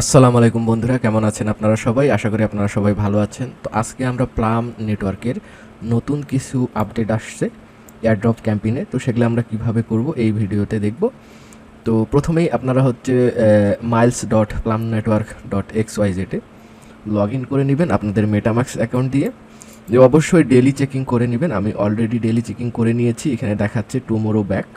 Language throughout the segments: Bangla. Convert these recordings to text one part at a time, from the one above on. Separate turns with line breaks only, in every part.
আসসালামু আলাইকুম বন্ধুরা, কেমন আছেন আপনারা সবাই? আশা করি আপনারা সবাই ভালো আছেন। তো আজকে আমরা প্লাম নেটওয়ার্কের নতুন কিছু আপডেট আসছে এয়ারড্রপ ক্যাম্পেইনে। তো সেগুলো আমরা কীভাবে করব এই ভিডিওতে দেখব। তো প্রথমেই আপনারা হচ্ছে miles dot plume network dot X Y জেটে log in করে নেবেন আপনাদের মেটামাক্স অ্যাকাউন্ট দিয়ে। যে অবশ্যই ডেলি চেকিং করে নেবেন। আমি অলরেডি ডেলি চেকিং করে নিয়েছি, এখানে দেখাচ্ছে টুমোরো ব্যাক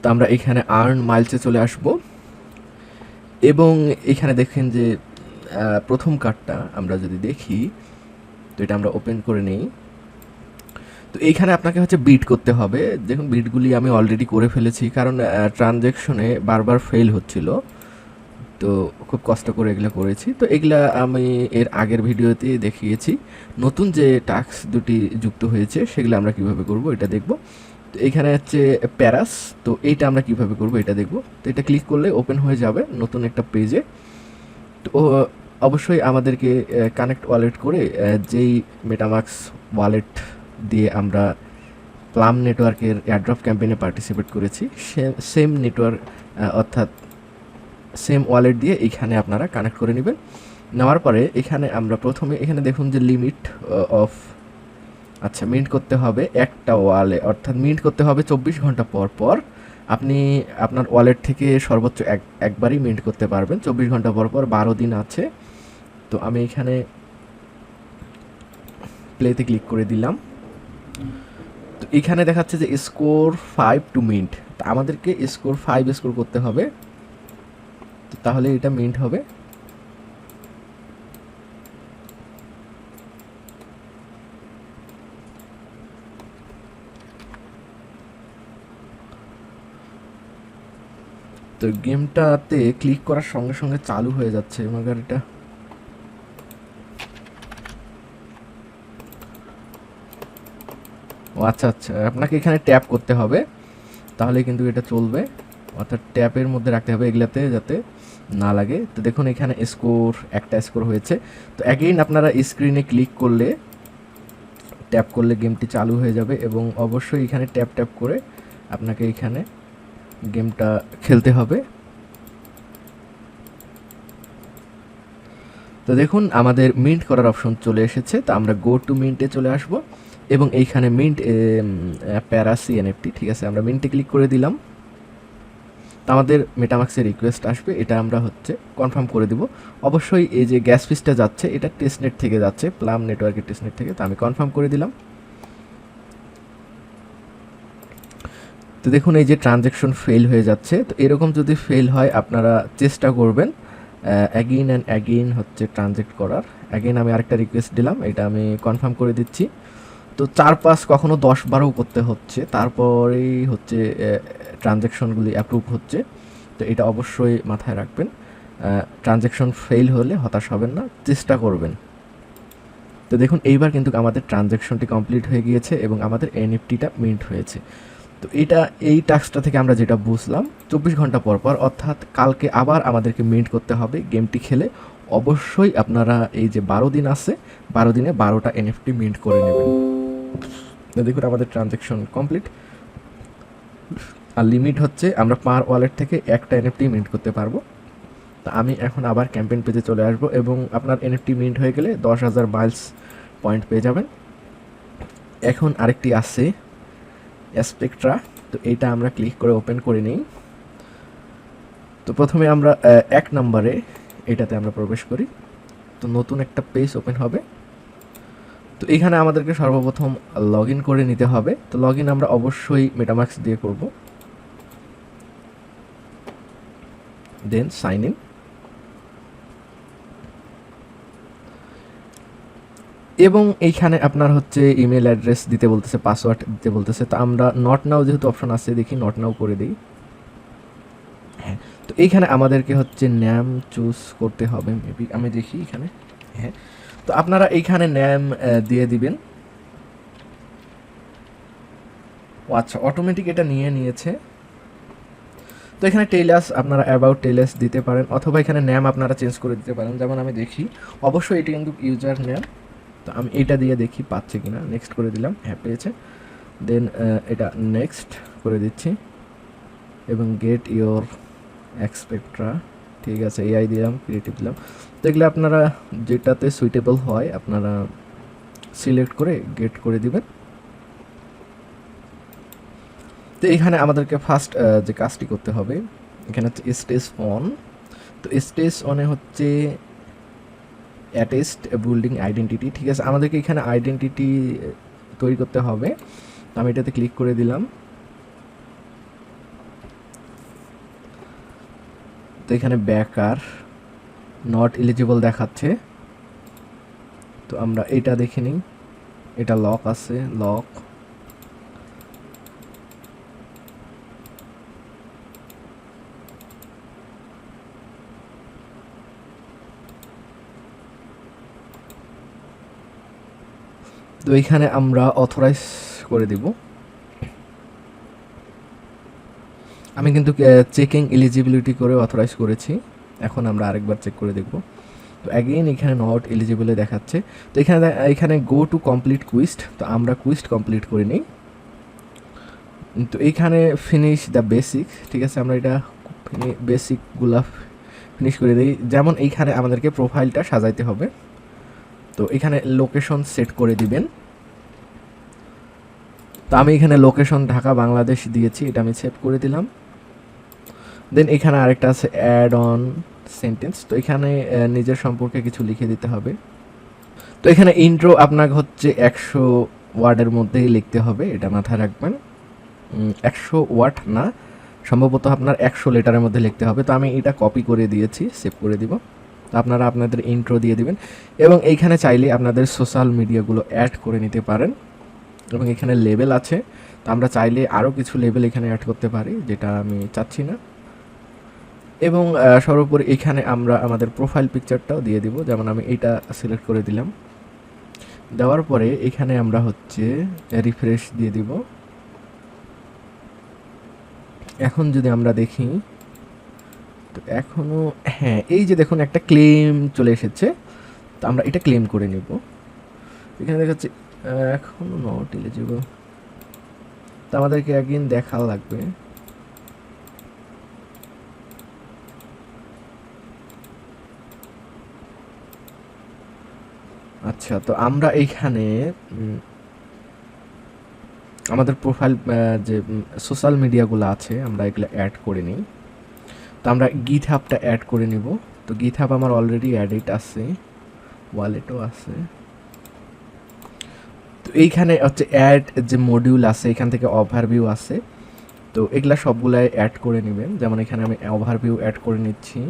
তো আমরা এখানে আর্ন মাইলসে চলে আসব। এবং এখানে দেখেন যে প্রথম কার্ডটা আমরা যদি দেখি, তো এটা আমরা ওপেন করে নেই। তো এইখানে আপনাকে হচ্ছে বিট করতে হবে। দেখুন বিটগুলি আমি অলরেডি করে ফেলেছি, কারণ ট্রানজ্যাকশনে বারবার ফেল হচ্ছিল। তো খুব কষ্ট করে এগুলো করেছি। তো এগুলা আমি এর আগের ভিডিওতে দেখিয়েছি। নতুন যে টাস্ক দুটি যুক্ত হয়েছে, সেগুলো আমরা কীভাবে করব, এটা দেখব। এখানে হচ্ছে প্যারাস, তো এইটা আমরা কীভাবে করব এটা দেখব। তো এটা ক্লিক করলে ওপেন হয়ে যাবে নতুন একটা পেজে তো অবশ্যই আমাদেরকে কানেক্ট ওয়ালেট করে যেই মেটামাক্স ওয়ালেট দিয়ে আমরা প্লাম নেটওয়ার্কের এয়ারড্রপ ক্যাম্পেইনে পার্টিসিপেট করেছি সেম নেটওয়ার্ক অর্থাৎ সেম ওয়ালেট দিয়ে এইখানে আপনারা কানেক্ট করে নেবেন। নেওয়ার পরে এখানে আমরা প্রথমে, এখানে দেখুন যে লিমিট অফ আচ্ছা মিন্ট করতে হবে একটা ওয়ালে, অর্থাৎ মিন্ট করতে হবে চব্বিশ ঘণ্টা পর পর। আপনি আপনার ওয়ালেট থেকে সর্বোচ্চ এক, একবারই মিন্ট করতে পারবেন, চব্বিশ ঘণ্টা পর পর, বারো দিন আছে। তো আমি এখানে প্লেতে ক্লিক করে দিলাম। তো এখানে দেখাচ্ছে যে স্কোর ফাইভ টু মিন্ট তা আমাদেরকে স্কোর ফাইভ স্কোর করতে হবে। তো তাহলে এটা মিন্ট হবে। তো গেমটাতে ক্লিক করার সঙ্গে সঙ্গে চালু হয়ে যাচ্ছে, মাগার এটা। ও আচ্ছা আচ্ছা আপনাকে এখানে ট্যাপ করতে হবে, তাহলে কিন্তু এটা চলবে। অর্থাৎ ট্যাপের মধ্যে রাখতে হবে এগুলাতে যাতে না লাগে। তো দেখুন, এখানে স্কোর, একটা স্কোর হয়েছে। তো অ্যাগেইন আপনারা স্ক্রিনে ক্লিক করলে, ট্যাপ করলে গেমটি চালু হয়ে যাবে এবং অবশ্যই এখানে ট্যাপ ট্যাপ করে আপনাকে এখানে গেমটা খেলতে হবে। তো দেখুন, আমাদের মিন্ট করার অপশন চলে এসেছে, তো আমরা গো টু মিন্টে চলে আসব। এবং এইখানে মিন্ট প্যারাসি এনএফটি ঠিক আছে? আমরা মিন্টে ক্লিক করে দিলাম। তো আমাদের মেটামাক্সের রিকোয়েস্ট আসবে, এটা আমরা হচ্ছে কনফার্ম করে দিব। অবশ্যই এই যে গ্যাস ফিসটা যাচ্ছে, এটা টেস্টনেট থেকে যাচ্ছে প্লাম নেটওয়ার্কের টেস্টনেট থেকে, তো আমি কনফার্ম করে দিলাম। তো দেখুন, এই যে ট্রানজ্যাকশন ফেল হয়ে যাচ্ছে, তো এরকম যদি ফেল হয়, আপনারা চেষ্টা করবেন অ্যাগেইন অ্যান্ড অ্যাগেইন হচ্ছে ট্রানজেক্ট করার। অ্যাগেইন আমি আরেকটা রিকোয়েস্ট দিলাম, এটা আমি কনফার্ম করে দিচ্ছি। তো চার পাঁচ কখনো দশ বারও করতে হচ্ছে, তারপরেই হচ্ছে ট্রানজ্যাকশনগুলি অ্যাপ্রুভ হচ্ছে। তো এটা অবশ্যই মাথায় রাখবেন ট্রানজ্যাকশন ফেল হলে হতাশ হবেন না, চেষ্টা করবেন। তো দেখুন, এইবার কিন্তু আমাদের ট্রানজ্যাকশনটি কমপ্লিট হয়ে গিয়েছে এবং আমাদের এনএফটিটা মিন্ট হয়েছে। তো এটা, এই টাস্কটা থেকে আমরা যেটা বুঝলাম, চব্বিশ ঘণ্টা পর পর, অর্থাৎ কালকে আবার আমাদেরকে মিন্ট করতে হবে গেমটি খেলে। অবশ্যই আপনারা এই যে বারো দিন আছে, বারো দিনে বারোটা এনএফটি মিন্ট করে নেবেন। দেখুন আমাদের ট্রানজ্যাকশন কমপ্লিট আর লিমিট হচ্ছে আমরা পার ওয়ালেট থেকে একটা এনএফটি মিন্ট করতে পারব। তো আমি এখন আবার ক্যাম্পেইন পেজে চলে আসব এবং আপনার এনএফটি মিন্ট হয়ে গেলে দশ হাজার মাইলস পয়েন্ট পেয়ে যাবেন। এখন আরেকটি আছে স্পেকট্রা তো এইটা আমরা ক্লিক করে ওপেন করে নিই। তো প্রথমে আমরা এক নম্বরে এটাতে আমরা প্রবেশ করি। তো নতুন একটা পেজ ওপেন হবে। তো এখানে আমাদেরকে সর্বপ্রথম লগ করে নিতে হবে। তো লগ আমরা অবশ্যই মেটামাক্স দিয়ে করব। দেন সাইন ইন এবং এইখানে আপনার হচ্ছে ইমেল অ্যাড্রেস দিতে বলতেছে পাসওয়ার্ড দিতে বলতেছে। তো আমরা নট নাও যেহেতু অপশন আছে, দেখি নট নাও করে দিই। হ্যাঁ তো এইখানে আমাদেরকে হচ্ছে ন্যাম চুজ করতে হবে মেবি আমি দেখি এখানে। হ্যাঁ তো আপনারা এইখানে ন্যাম দিয়ে দিবেন। ও আচ্ছা অটোমেটিক এটা নিয়ে নিয়েছে। তো এখানে টেলাস আপনারা অ্যাবাউট টেলাস দিতে পারেন, অথবা এখানে ন্যাম আপনারা চেঞ্জ করে দিতে পারেন। যেমন আমি দেখি, অবশ্যই এটি কিন্তু ইউজার ন্যাম তো আমি এটা দিয়ে দেখি পাচ্ছে কিনা। নেক্সট করে দিলাম হ্যাঁ পেয়েছে। দেন এটা নেক্সট করে দিচ্ছি। এবং গেট ইয়োর এক্সপেক্ট্রা ঠিক আছে এআই দিলাম ক্রিয়েটিভ দিলাম। তো আপনারা যেটাতে সুইটেবল হয়, আপনারা সিলেক্ট করে গেট করে দিবেন। তো এখানে আমাদেরকে ফার্স্ট যে কাজটি করতে হবে, এখানে হচ্ছে স্টেজ অন তো স্টেজ অনে হচ্ছে অ্যাটেস্ট বিল্ডিং আইডেন্টিটি ঠিক আছে? আমাদেরকে এখানে আইডেন্টিটি তৈরি করতে হবে। আমি এটাতে ক্লিক করে দিলাম। তো এখানে ব্যাকার নট এলিজিবল দেখাচ্ছে। তো আমরা এটা দেখে নিই। এটা লক আছে লক তো এইখানে আমরা অথরাইজ করে দিব। আমি কিন্তু চেকিং এলিজিবিলিটি করে অথরাইজ করেছি। এখন আমরা আরেকবার চেক করে দেখব। তো অ্যাগেইন এখানে নট এলিজিবলে দেখাচ্ছে। তো এখানে এখানে গো টু কমপ্লিট কুইস্ট তো আমরা কুইস্ট কমপ্লিট করে নিই। তো এইখানে ফিনিশ দ্য বেসিক ঠিক আছে? আমরা এটা বেসিকগুলা ফিনিশ করে দিই। যেমন এইখানে আমাদেরকে প্রোফাইলটা সাজাইতে হবে। তো এখানে লোকেশন সেট করে দিবেন। তো আমি এখানে লোকেশন ঢাকা, বাংলাদেশ দিয়েছি, এটা আমি সেভ করে দিলাম। দেন এখানে আরেকটা আছে অ্যাড অন সেন্টেন্স তো এখানে নিজের সম্পর্কে কিছু লিখে দিতে হবে। তো এখানে ইন্ট্রো আপনাকে হচ্ছে একশো ওয়ার্ডের মধ্যেই লিখতে হবে, এটা মাথায় রাখবেন। একশো ওয়ার্ড না, সম্ভবত আপনার একশো লেটারের মধ্যে লিখতে হবে। তো আমি এটা কপি করে দিয়েছি সেভ করে দিব। আপনারা আপনাদের ইন্ট্রো দিয়ে দিবেন। এবং এইখানে চাইলে আপনাদের সোশ্যাল মিডিয়াগুলো অ্যাড করে নিতে পারেন। এবং এখানে লেভেল আছে। তো আমরা চাইলে আরও কিছু লেভেল এখানে অ্যাড করতে পারি, যেটা আমি চাচ্ছি না। এবং সর্বোপরি এখানে আমরা আমাদের প্রোফাইল পিকচারটাও দিয়ে দিব। যেমন আমি এটা সিলেক্ট করে দিলাম। দেওয়ার পরে এখানে আমরা হচ্ছে রিফ্রেশ দিয়ে দিব। এখন যদি আমরা দেখি তো এখনও হ্যাঁ এই যে দেখুন একটা ক্লেম চলে এসেছে, তো আমরা এটা ক্লেম করে নিব। এখানে দেখাচ্ছে এখনও নট এলিজিবল তো আমাদেরকে একদিন দেখা লাগবে। আচ্ছা তো আমরা এইখানে আমাদের প্রোফাইল যে সোশ্যাল মিডিয়াগুলো আছে, আমরা এগুলো অ্যাড করে নিই। তো আমরা গিট হাবটা অ্যাড করে নিব। তো গিট হাব আমার অলরেডি অ্যাডিট আছে ওয়ালেটও আছে। তো এইখানে হচ্ছে অ্যাড যে মডিউল আছে, এখান থেকে ওভারভিউ আছে। তো এগুলা সবগুলাই অ্যাড করে নেবেন। যেমন এখানে আমি ওভারভিউ অ্যাড করে নিচ্ছি।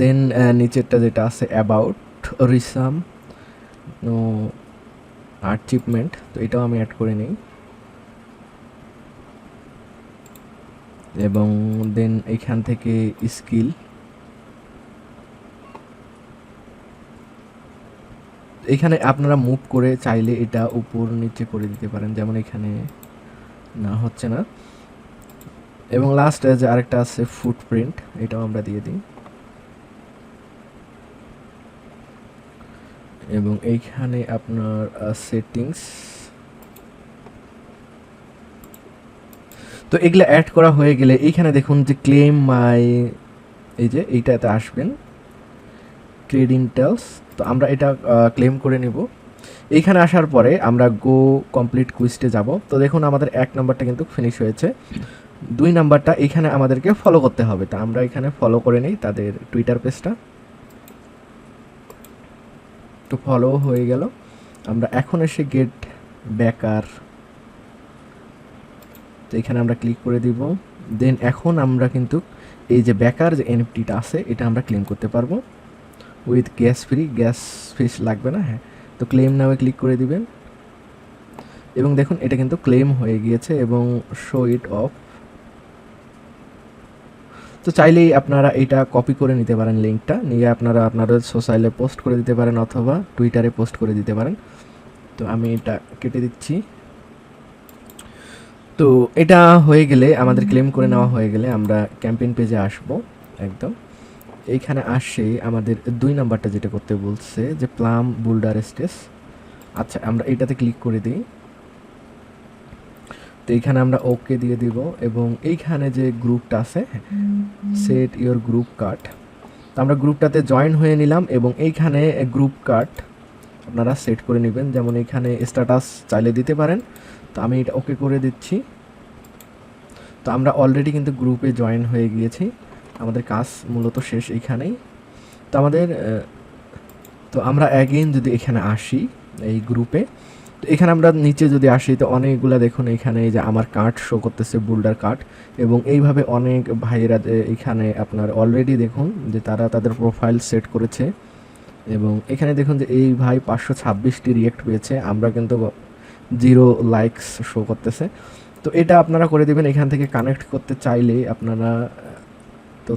দেন নিচেরটা যেটা আছে অ্যাবাউট রিসাম আর্চিভমেন্ট তো এটাও আমি অ্যাড করে নিই। এবং দেন এখান থেকে স্কিল এখানে আপনারা মুভ করে চাইলে এটা উপর নিচে করে দিতে পারেন, যেমন এখানে না, হচ্ছে না। এবং লাস্ট যে আরেকটা আছে ফুটপ্রিন্ট এটাও আমরা দিয়ে দিই। এবং এইখানে আপনার সেটিংস তো এগুলো অ্যাড করা হয়ে গেলে এইখানে দেখুন যে ক্লেম মাই এই যে এইটাতে আসবেন। ট্রেডিং টেলস তো আমরা এটা ক্লেম করে নেব। এইখানে আসার পরে আমরা গো কমপ্লিট কুইস্টে যাব। তো দেখুন আমাদের এক নাম্বারটা কিন্তু ফিনিশ হয়েছে। দুই নাম্বারটা এখানে আমাদেরকে ফলো করতে হবে। তো আমরা এখানে ফলো করে নিই তাদের টুইটার পেজটা তো ফলো হয়ে গেল। আমরা এখন এসে গেট ব্যাকার এখানে আমরা ক্লিক করে দিব। দেন এখন আমরা কিন্তু এই যে ব্যাকার যে এনএফটিটা আছে, এটা আমরা ক্লেম করতে পারব। With gas free gas fees লাগবে না? হ্যাঁ। তো ক্লেম নামে ক্লিক করে দিবেন। এবং দেখুন, এটা কিন্তু ক্লেম হয়ে গিয়েছে এবং শো ইট অফ তো চাইলেই আপনারা এটা কপি করে নিতে পারেন লিঙ্কটা নিয়ে আপনারা আপনাদের সোশ্যালে পোস্ট করে দিতে পারেন অথবা টুইটারে পোস্ট করে দিতে পারেন। তো আমি এটা কেটে দিচ্ছি। তো এটা হয়ে গেলে, আমাদের ক্লেম করে নেওয়া হয়ে গেলে আমরা ক্যাম্পেইন পেজে আসব, একদম। এইখানে আসে আমাদের দুই নাম্বারটা যেটা করতে বলছে যে প্লাম বুলডার স্টেস আচ্ছা আমরা এটাতে ক্লিক করে দিই। তো এইখানে আমরা ওকে দিয়ে দিব এবং এইখানে যে গ্রুপটা আছে সেট ইওর গ্রুপ কার্ড তো আমরা গ্রুপটাতে জয়েন হয়ে নিলাম এবং এইখানে গ্রুপ কার্ড আপনারা সেট করে নেবেন। যেমন এইখানে স্ট্যাটাস চাইলে দিতে পারেন। তো আমি এটা ওকে করে দিচ্ছি। তো আমরা অলরেডি কিন্তু গ্রুপে জয়েন হয়ে গিয়েছি। আমাদের কাজ মূলত শেষ এইখানেই তো আমাদের তো আমরা অ্যাগেন যদি এখানে আসি, এই গ্রুপে তো এখানে আমরা নিচে যদি আসি, তো অনেকগুলা দেখুন এখানে যে আমার কার্ড শো করতেছে বোল্ডার কার্ড এবং এইভাবে অনেক ভাইয়েরা এখানে আপনার অলরেডি দেখুন যে তারা তাদের প্রোফাইল সেট করেছে। এবং এখানে দেখুন যে এই ভাই পাঁচশো ছাব্বিশটি রিয়েক্ট পেয়েছে। আমরা কিন্তু জিরো লাইকস শো করতেছে। তো এটা আপনারা করে দেবেন, এখান থেকে কানেক্ট করতে চাইলে আপনারা, তো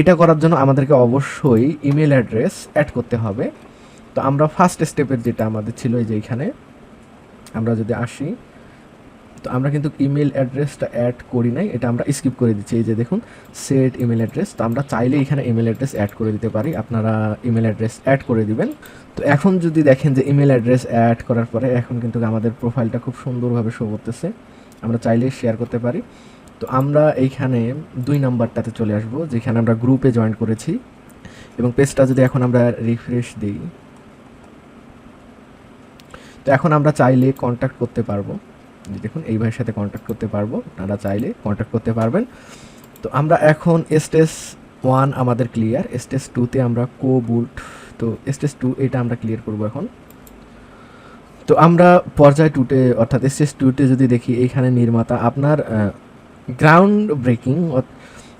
এটা করার জন্য আমাদেরকে অবশ্যই ইমেল অ্যাড্রেস অ্যাড করতে হবে। তো আমরা ফার্স্ট স্টেপের যেটা আমাদের ছিল এই যে এখানে, আমরা যদি আসি তো আমরা কিন্তু ইমেল অ্যাড্রেসটা অ্যাড করি নাই, এটা আমরা স্কিপ করে দিচ্ছি। এই যে দেখুন সেট ইমেল অ্যাড্রেস তো আমরা চাইলে এখানে ইমেল অ্যাড্রেস অ্যাড করে দিতে পারি। আপনারা ইমেল অ্যাড্রেস অ্যাড করে দিবেন। তো এখন যদি দেখেন যে ইমেল অ্যাড্রেস অ্যাড করার পরে এখন কিন্তু আমাদের প্রোফাইলটা খুব সুন্দরভাবে শো করতেছে। আমরা চাইলে শেয়ার করতে পারি। তো আমরা এইখানে দুই নাম্বারটাতে চলে আসব, যেখানে আমরা গ্রুপে জয়েন করেছি। এবং পেজটা যদি এখন আমরা রিফ্রেশ দিই, তো এখন আমরা চাইলে কন্ট্যাক্ট করতে পারব। দেখুন, এই ভাইয়ের সাথে কন্ট্যাক্ট করতে পারব। আপনারা চাইলে কন্ট্যাক্ট করতে পারবেন। তো আমরা এখন স্টেজ ওয়ান আমাদের ক্লিয়ার স্টেজ টুতে আমরা কো বুট তো স্টেজ টু এটা আমরা ক্লিয়ার করব এখন। তো আমরা পর্যায় টুতে অর্থাৎ স্টেজ টুতে যদি দেখি, এইখানে নির্মাতা আপনার গ্রাউন্ড ব্রেকিং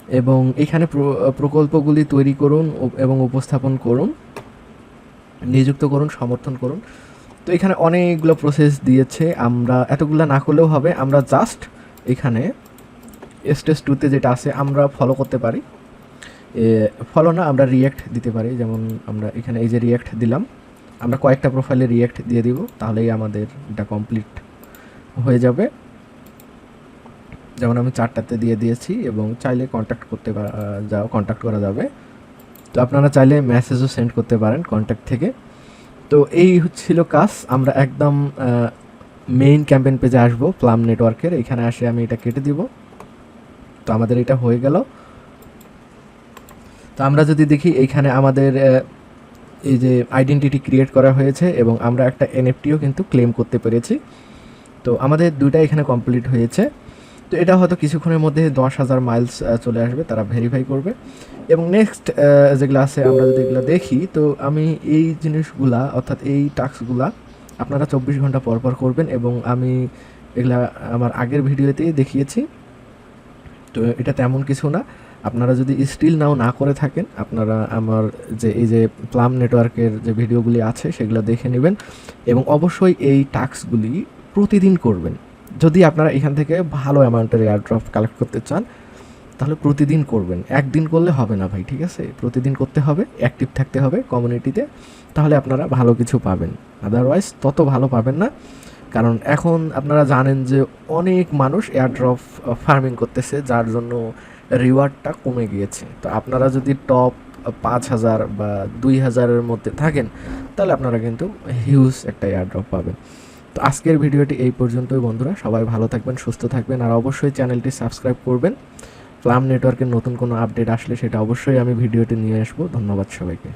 এবং এখানে প্র- প্রকল্পগুলি তৈরি করুন এবং উপস্থাপন করুন, নিযুক্ত করুন, সমর্থন করুন। তো এখানে অনেকগুলো প্রসেস দিয়েছে। আমরা, এতগুলো না করলেও হবে। আমরা জাস্ট এখানে স্টেজ টুতে যেটা আছে, আমরা ফলো করতে পারি। ফলো না, আমরা রিয়্যাক্ট দিতে পারি। যেমন আমরা এখানে এই যে রিয়্যাক্ট দিলাম, আমরা কয়েকটা প্রোফাইলে রিয়্যাক্ট দিয়ে দিব, তাহলেই আমাদের এটা কমপ্লিট হয়ে যাবে। যেমন আমি চারটাতে দিয়ে দিয়েছি এবং চাইলে কন্ট্যাক্ট করতে যাও কন্ট্যাক্ট করা যাবে। তো আপনারা চাইলে মেসেজও সেন্ড করতে পারেন কন্ট্যাক্ট থেকে। তো এই ছিল কাজ, আমরা একদম মেইন ক্যাম্পেইন পেজে আসব প্লাম নেটওয়ার্কের এখানে আসে আমি এটা কেটে দিব। তো আমাদের এটা হয়ে গেল। তো আমরা যদি দেখি এইখানে আমাদের এই যে আইডেন্টিটি ক্রিয়েট করা হয়েছে এবং আমরা একটা এনএফটিও কিন্তু ক্লেম করতে পেরেছি। তো আমাদের দুইটা এখানে কমপ্লিট হয়েছে। তো এটা হয়তো কিছুক্ষণের মধ্যে দশ হাজার মাইলস চলে আসবে, তারা ভেরিফাই করবে। এবং নেক্সট যেগুলো আছে আমরা যদি এগুলো দেখি, তো আমি এই জিনিসগুলা, অর্থাৎ এই টাস্কগুলা আপনারা চব্বিশ ঘণ্টা পর পর করবেন এবং আমি এগুলা আমার আগের ভিডিওতেই দেখিয়েছি। তো এটা তেমন কিছু না। আপনারা যদি স্টিল নাও না করে থাকেন, আপনারা আমার যে, এই যে প্লাম নেটওয়ার্কের যে ভিডিওগুলি আছে, সেগুলো দেখে নেবেন। এবং অবশ্যই এই টাস্কগুলি প্রতিদিন করবেন। যদি আপনারা এখান থেকে ভালো অ্যামাউন্টের এয়ারড্রপ কালেক্ট করতে চান, তাহলে প্রতিদিন করবেন। একদিন করলে হবে না ভাই, ঠিক আছে? প্রতিদিন করতে হবে অ্যাক্টিভ থাকতে হবে কমিউনিটিতে তাহলে আপনারা ভালো কিছু পাবেন। আদারওয়াইজ তত ভালো পাবেন না। কারণ এখন আপনারা জানেন যে অনেক মানুষ এয়ারড্রপ ফার্মিং করতেছে, যার জন্য রিওয়ার্ডটা কমে গিয়েছে। তো আপনারা যদি টপ পাঁচ হাজার বা দুই হাজারের মধ্যে থাকেন, তাহলে আপনারা কিন্তু হিউজ একটা এয়ারড্রপ পাবেন। তো আজকের ভিডিওটি এই পর্যন্তই বন্ধুরা। সবাই ভালো থাকবেন, সুস্থ থাকবেন, আর অবশ্যই চ্যানেলটি সাবস্ক্রাইব করবেন। প্লাম নেটওয়ার্কের নতুন কোনো আপডেট আসলে সেটা অবশ্যই আমি ভিডিওটি নিয়ে আসব। ধন্যবাদ সবাইকে।